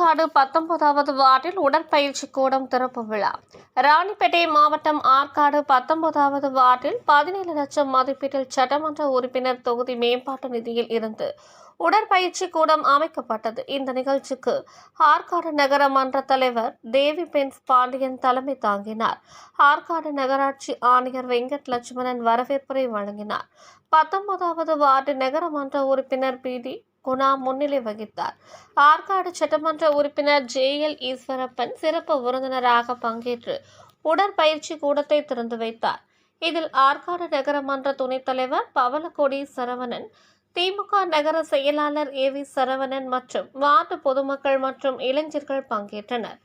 ஆற்காடு பத்தொன்பதாவது வார்டில் உடற்பயிற்சி கூடம் திறப்பு விழா. ராணிப்பேட்டை மாவட்டம் ஆற்காடு பத்தொன்பதாவது வார்டில் பதினேழு லட்சம் மதிப்பீட்டில் சட்டமன்ற உறுப்பினர் தொகுதி மேம்பாட்டு நிதியில் இருந்து உடற்பயிற்சி கூடம் அமைக்கப்பட்டது. இந்த நிகழ்ச்சிக்கு ஆற்காடு நகர மன்ற தலைவர் தேவி பென்ஸ் பாண்டியன் தலைமை தாங்கினார். ஆற்காடு நகராட்சி ஆணையர் வெங்கட் லட்சுமணன் வரவேற்புரை வழங்கினார். பத்தொன்பதாவது வார்டு நகரமன்ற உறுப்பினர் பி டி குணா முன்னிலை வகித்தார். ஆற்காடு சட்டமன்ற உறுப்பினர் ஜே எல் ஈஸ்வரப்பன் சிறப்பு விருந்தினராக பங்கேற்று உடற்பயிற்சி கூடத்தை திறந்து வைத்தார். இதில் ஆற்காடு நகரமன்ற துணைத் தலைவர் பவலக்கொடி சரவணன் திமுக நகர செயலாளர் ஏ வி சரவணன் மற்றும் வார்டு பொதுமக்கள் மற்றும் இளைஞர்கள் பங்கேற்றனர்.